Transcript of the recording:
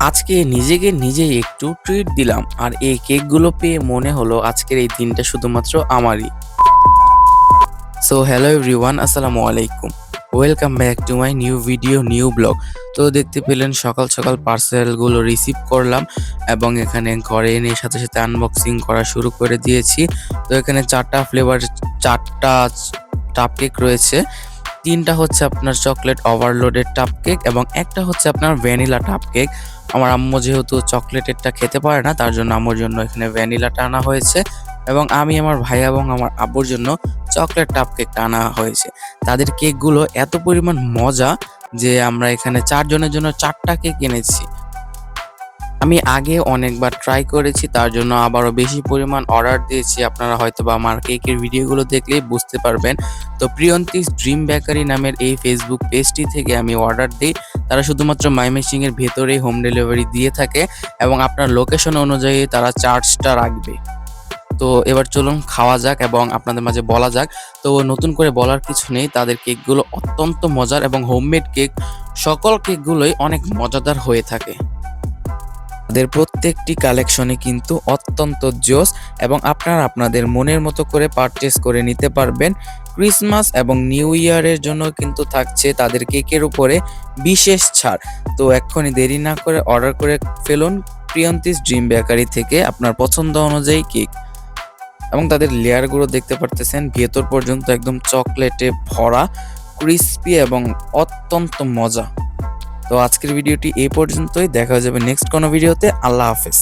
আজকে নিজেকে নিজেই একটু ট্রিট দিলাম আর এই কেকগুলো পেয়ে মনে হলো আজকের এই দিনটা শুধুমাত্র আমারই। সো হ্যালো এভরিওয়ান আসসালামু আলাইকুম। Welcome back to my new video new blog তো দেখতে পেলেন, সকাল সকাল পার্সেলগুলো রিসিভ করলাম এবং এখানে ঘরে এনে সাথে সাথে আনবক্সিং করা শুরু করে দিয়েছি। তো এখানে চারটা ফ্লেভার চারটা টাপ কেক রয়েছে। তিনটা হচ্ছে আপনার চকলেট ওভারলোডের টাপ কেক এবং একটা হচ্ছে আপনার ভ্যানিলা টাপ কেক আমার আম্মু যেহেতু চকলেটেরটা খেতে পারে না, তার জন্য আমার জন্য এখানে ভ্যানিলাটা আনা হয়েছে এবং আমি আমার ভাই এবং আমার আব্বুর জন্য চকলেট টাপ কেকটা আনা হয়েছে। তাদের কেকগুলো এত পরিমাণ মজা যে আমরা এখানে চারজনের জন্য চারটা কেক এনেছি। আমি আগে অনেকবার ট্রাই করেছি, তার জন্য আবারও বেশি পরিমাণ অর্ডার দিয়েছি। আপনারা হয়তো বা আমার কেকের ভিডিওগুলো দেখলেই বুঝতে পারবেন। তো প্রিয়ন্তিস ড্রিম বেকারি নামের এই ফেসবুক পেজটি থেকে আমি অর্ডার দিই। তারা শুধুমাত্র মাইমেসিং এর ভেতরেই হোম ডেলিভারি দিয়ে থাকে এবং আপনার লোকেশন অনুযায়ী তারা চার্জটা রাখবে। তো এবার চলুন খাওয়া যাক এবং আপনাদের মাঝে বলা যাক। তো নতুন করে বলার কিছু নেই, তাদের কেকগুলো অত্যন্ত মজার এবং হোমমেড কেক সকল কেকগুলোই অনেক মজাদার হয়ে থাকে। তাদের প্রত্যেকটি কালেকশনে কিন্তু অত্যন্ত জোস এবং আপনারা আপনাদের মনের মতো করে পারচেস করে নিতে পারবেন। ক্রিসমাস এবং নিউ ইয়ারের জন্য কিন্তু থাকছে তাদের কেকের উপরে বিশেষ ছাড়। তো এক্ষুনি দেরি না করে অর্ডার করে ফেলুন প্রিয়ন্তিস ড্রিম বেকারি থেকে আপনার পছন্দ অনুযায়ী কেক। এবং তাদের লেয়ারগুলো দেখতে পারতেছেন, ভেতর পর্যন্ত একদম চকলেটে ভরা ক্রিস্পি এবং অত্যন্ত মজা। তো আজকের ভিডিওটি এই পর্যন্তই। দেখা যাবে নেক্সট কোনো ভিডিওতে। আল্লাহ হাফেজ।